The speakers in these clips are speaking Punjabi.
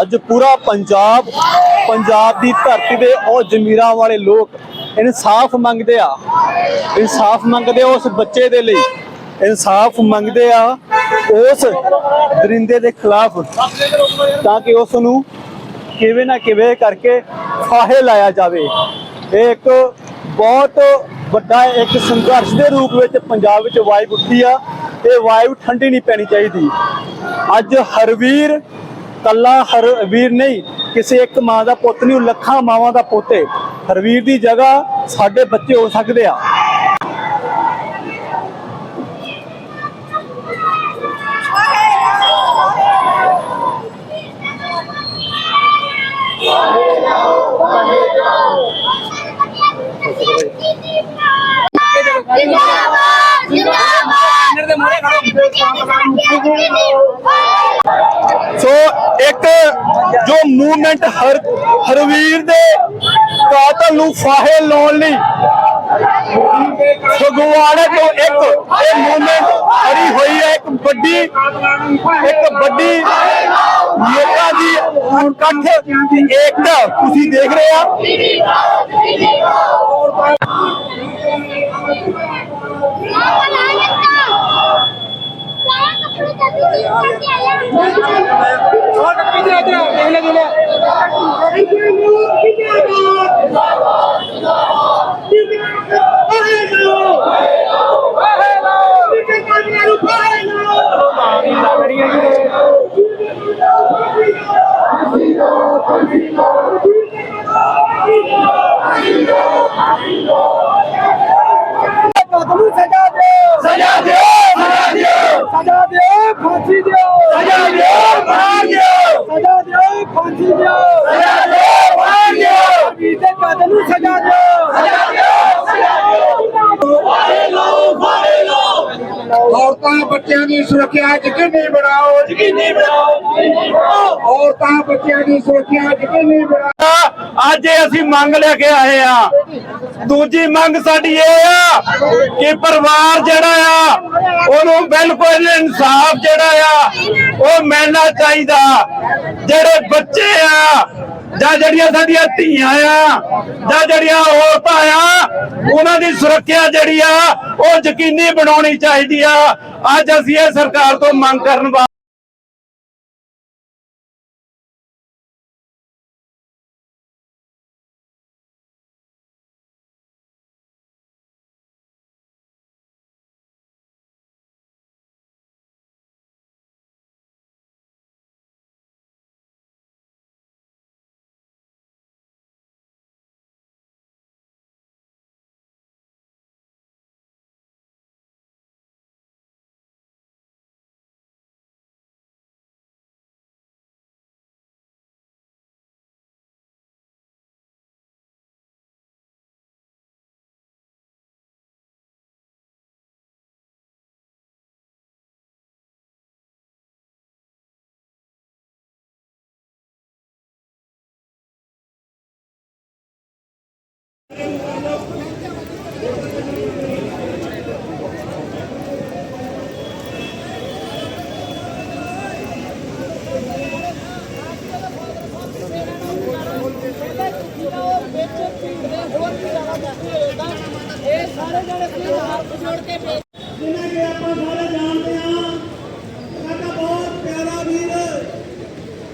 ਅੱਜ ਪੂਰਾ ਪੰਜਾਬ ਪੰਜਾਬ ਦੀ ਧਰਤੀ ਦੇ ਉਹ ਜ਼ਮੀਰਾਂ ਵਾਲੇ ਲੋਕ ਇਨਸਾਫ ਮੰਗਦੇ ਆ। ਇਨਸਾਫ ਮੰਗਦੇ ਆ ਉਸ ਬੱਚੇ ਦੇ ਲਈ। ਇਨਸਾਫ ਮੰਗਦੇ ਆ ਉਸ ਦਰਿੰਦੇ ਦੇ ਖਿਲਾਫ ਤਾਂ ਕਿ ਉਸ ਨੂੰ ਕਿਵੇਂ ਨਾ ਕਿਵੇਂ ਕਰਕੇ ਫਾਹੇ ਲਾਇਆ ਜਾਵੇ। ਇਹ ਇੱਕ ਬਹੁਤ ਵੱਡਾ ਇੱਕ ਸੰਘਰਸ਼ ਦੇ ਰੂਪ ਵਿੱਚ ਪੰਜਾਬ ਵਿੱਚ ਵਾਈਬ ਉੱਠੀ ਆ। ਇਹ ਵਾਈਬ ਠੰਡੀ ਨਹੀਂ ਪੈਣੀ ਚਾਹੀਦੀ। ਅੱਜ ਹਰਵੀਰ ਕੱਲਾ ਹਰਵੀਰ ਨਹੀਂ ਕਿਸੇ ਇੱਕ ਮਾਂ ਦਾ ਪੁੱਤ ਨਹੀਂ ਲੱਖਾਂ ਮਾਵਾਂ ਦਾ ਪੁੱਤ ਹਰਵੀਰ ਦੀ ਜਗ੍ਹਾ ਸਾਡੇ ਬੱਚੇ ਹੋ ਸਕਦੇ ਆ। ਜਿੰਦਾਬਾਦ ਜਿੰਦਾਬਾਦ। ਦੇ ਮੋਰੇ ਸੋ ਇੱਕ ਜੋ ਮੂਵਮੈਂਟ ਹਰ ਹਰਵੀਰ ਦੇ ਕਾਤਲ ਨੂੰ ਫਾਹੇ ਲਾਉਣ ਲਈ ਫਗਵਾੜੇ ਤੋਂ ਇੱਕ, ਇਹ ਮੂਵਮੈਂਟ ਖੜੀ ਹੋਈ ਹੈ, ਇੱਕ ਵੱਡੀ ਇੱਕ ਵੱਡੀ ਲੋਕਾਂ ਦੀ ਇਕੱਠ ਦੀ ਏਕਤਾ ਤੁਸੀਂ ਦੇਖ ਰਹੇ ਆ। ਨੂੰ ਸਜ਼ਾ ਦਿਓ ਸਜ਼ਾ ਦਿਓ ਸਜ਼ਾ ਦਿਓ ਸਜ਼ਾ ਦਿਓ ਫਾਂਸੀ ਦਿਓ। ਸਜ਼ਾ ਦਿਓ ਮਾਰ ਦਿਓ। ਸਜ਼ਾ ਦਿਓ ਫਾਂਸੀ ਦਿਓ। ਸਜ਼ਾ ਦਿਓ ਮਾਰ ਦਿਓ। ਦੇ ਕਾਤਲ ਨੂੰ ਸਜ਼ਾ ਦਿਓ। ਸਜ਼ਾ ਦਿਓ ਸਜ਼ਾ ਦਿਓ। ਫਾਹੇ ਲਾਓ ਫਾਹੇ ਲਾਓ ਔਰਤਾਂ ਬੱਚਿਆਂ ਦੀ ਸੁਰੱਖਿਆ ਯਕੀਨੀ ਬਣਾਓ ਯਕੀਨੀ ਬਣਾਓ। ਔਰਤਾਂ ਬੱਚਿਆਂ ਦੀ ਸੁਰੱਖਿਆ ਯਕੀਨੀ ਬਣਾਓ। ਅੱਜ ਇਹ ਅਸੀਂ ਮੰਗ ਲੈ ਕੇ ਆਏ ਆ। ਦੂਜੀ ਮੰਗ ਸਾਡੀ ਇਹ ਆ ਕਿ ਪਰਿਵਾਰ ਜਿਹੜਾ ਆ, ਉਹਨੂੰ ਬਿਲਕੁਲ ਇਨਸਾਫ ਜਿਹੜਾ ਆ, ਉਹ ਮਿਲਣਾ ਚਾਹੀਦਾ। ਜਿਹੜੇ ਬੱਚੇ ਆ, ਜਾਂ ਜਿਹੜੀਆਂ ਸਾਡੀਆਂ ਧੀਆਂ ਆ, ਜਾਂ ਜਿਹੜੀਆਂ ਔਰਤਾਂ ਆ, ਉਹਨਾਂ ਦੀ ਸੁਰੱਖਿਆ ਜਿਹੜੀ ਆ, ਉਹ ਯਕੀਨੀ ਬਣਾਉਣੀ ਚਾਹੀਦੀ ਆ। ਅੱਜ ਅਸੀਂ ਇਹ ਸਰਕਾਰ ਤੋਂ ਮੰਗ ਕਰਨ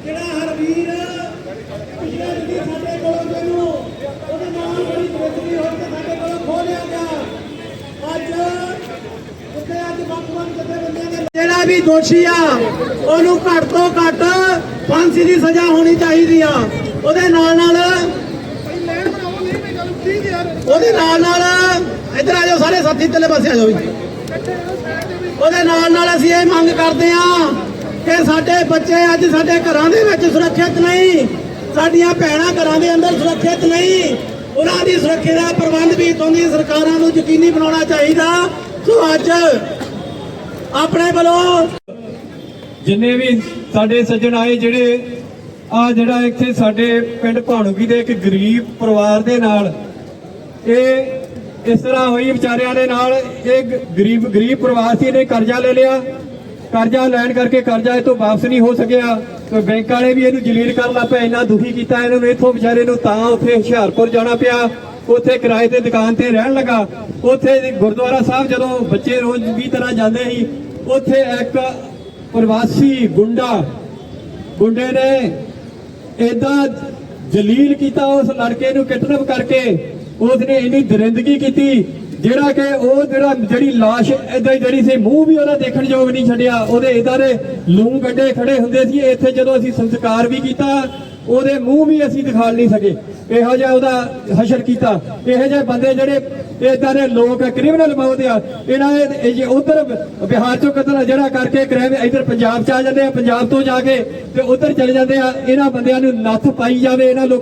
ਜਿਹੜਾ ਹਰਵੀਰ ਪਿਛਲੇ ਦਿਨੀ ਸਾਡੇ ਕੋਲੋਂ ਜਿਹਨੂੰ ਉਹਦੇ ਨਾਲ ਬੜੀ ਬੇਇੱਜ਼ਤੀ ਹੋਈ ਤੇ ਸਾਡੇ ਕੋਲੋਂ ਖੋਹ ਲਿਆ ਗਿਆ ਅੱਜ ਉੱਥੇ ਅੱਜ ਵੱਖ ਵੱਖ ਜਥੇਬੰਦੀਆਂ ਦੇ ਜਿਹੜਾ ਵੀ ਦੋਸ਼ੀ ਆ, ਉਹਨੂੰ ਘੱਟ ਤੋਂ ਘੱਟ ਫਾਂਸੀ ਦੀ ਸਜ਼ਾ ਹੋਣੀ ਚਾਹੀਦੀ ਆ। ਉਹਦੇ ਨਾਲ ਨਾਲ ਉਹਦੇ ਨਾਲ ਨਾਲ ਇੱਧਰ ਆ ਜਾਓ ਸਾਰੇ ਸਾਥੀ ਥੱਲੇ ਪਾਸੇ ਆ ਜਾਓ ਉਹਦੇ ਨਾਲ ਨਾਲ ਅਸੀਂ ਇਹ ਮੰਗ ਕਰਦੇ ਹਾਂ ਕਿ ਸਾਡੇ ਬੱਚੇ ਅੱਜ ਸਾਡੇ ਘਰਾਂ ਦੇ ਵਿੱਚ ਸੁਰੱਖਿਅਤ ਨਹੀਂ, ਸਾਡੀਆਂ ਭੈਣਾਂ ਘਰਾਂ ਦੇ ਅੰਦਰ ਸੁਰੱਖਿਅਤ ਨਹੀਂ, ਉਹਨਾਂ ਦੀ ਸੁਰੱਖਿਆ ਦਾ ਪ੍ਰਬੰਧ ਵੀ ਇਤੋਂ ਦੀ ਸਰਕਾਰਾਂ ਨੂੰ ਯਕੀਨੀ ਬਣਾਉਣਾ ਚਾਹੀਦਾ। ਸੋ ਅੱਜ ਆਪਣੇ ਵੱਲੋਂ। ਜਿੰਨੇ ਵੀ ਸਾਡੇ ਸੱਜਣ ਆਏ, ਜਿਹੜੇ ਆ ਜਿਹੜਾ ਇੱਥੇ ਸਾਡੇ ਪਿੰਡ ਭਾਣੂਗੀ ਦੇ ਇੱਕ ਗਰੀਬ ਪਰਿਵਾਰ ਦੇ ਨਾਲ, ਇਹ ਇਸ ਤਰ੍ਹਾਂ ਹੋਈ ਵਿਚਾਰਿਆਂ ਦੇ ਨਾਲ, ਇਹ ਗਰੀਬ ਗਰੀਬ ਪਰਿਵਾਰ ਸੀ, ਇਹਨੇ ਕਰਜ਼ਾ ਲੈ ਲਿਆ। ਕਰਜ਼ਾ ਲੈਣ ਕਰਕੇ ਕਰਜ਼ਾ ਇਹ ਤੋਂ ਵਾਪਸ ਨਹੀਂ ਹੋ ਸਕਿਆ। ਤੇ ਬੈਂਕ ਵਾਲੇ ਵੀ ਇਹਨੂੰ ਜਲੀਲ ਕਰਨ ਲੱਗ ਪਏ, ਇੰਨਾ ਦੁਖੀ ਕੀਤਾ ਇਹਨਾਂ ਨੂੰ ਇੱਥੋਂ ਵਿਚਾਰੇ ਨੂੰ ਤਾਂ ਉੱਥੇ ਹੁਸ਼ਿਆਰਪੁਰ ਜਾਣਾ ਪਿਆ। ਉੱਥੇ ਕਿਰਾਏ ਤੇ ਦੁਕਾਨ ਤੇ ਰਹਿਣ ਲੱਗਾ। ਉੱਥੇ ਗੁਰਦੁਆਰਾ ਸਾਹਿਬ ਜਦੋਂ ਬੱਚੇ ਰੋਜ਼ ਦੀ ਤਰ੍ਹਾਂ ਜਾਂਦੇ ਸੀ, ਉੱਥੇ ਇੱਕ ਪ੍ਰਵਾਸੀ ਗੁੰਡਾ, ਗੁੰਡੇ ਨੇ ਇਦਾਂ ਜਲੀਲ ਕੀਤਾ ਉਸ ਲੜਕੇ ਨੂੰ ਕਿਡਨੈਪ ਕਰਕੇ। ਉਸਨੇ ਇੰਨੀ ਦਰਿੰਦਗੀ ਕੀਤੀ, ਜਿਹੜਾ ਕਿ ਉਹ ਜਿਹੜਾ ਜਿਹੜੀ ਲਾਸ਼ ਇਦਾਂ ਜਿਹੜੀ ਸੀ, ਮੂੰਹ ਵੀ ਉਹਦਾ ਦੇਖਣ ਯੋਗ ਨਹੀਂ ਛੱਡਿਆ। ਉਹਦੇ ਇਦਾਂ ਦੇ ਲੂੰ ਗੱਡੇ ਖੜੇ ਹੁੰਦੇ ਸੀ। ਇੱਥੇ ਜਦੋਂ ਅਸੀਂ ਸੰਸਕਾਰ ਵੀ ਕੀਤਾ, ਉਹਦੇ ਮੂੰਹ ਵੀ ਅਸੀਂ ਦਿਖਾਲ ਨਹੀਂ ਸਕੇ। ਇਹੋ ਜਿਹਾ ਉਹਦਾ ਹਸ਼ਰ ਕੀਤਾ। ਇਹੋ ਜਿਹੇ ਬੰਦੇ ਜਿਹੜੇ ਇਦਾਂ ਦੇ ਲੋਕ ਕ੍ਰਿਮੀਨਲ ਬਹੁਤ ਆ। ਇਹਨਾਂ ਦੇ ਉਧਰ ਬਿਹਾਰ ਚੋਂ ਕਤਲ ਜਿਹੜਾ ਕਰਕੇ ਕ੍ਰਾਈਮ ਇਧਰ ਪੰਜਾਬ ਚ ਆ ਜਾਂਦੇ ਆ, ਪੰਜਾਬ ਤੋਂ ਜਾ ਕੇ ਤੇ ਉਧਰ ਚਲੇ ਜਾਂਦੇ ਆ, ਇਹਨਾਂ ਬੰਦਿਆਂ ਨੂੰ ਨੱਥ ਪਾਈ ਜਾਵੇ, ਇਹਨਾਂ ਲੋਕਾਂ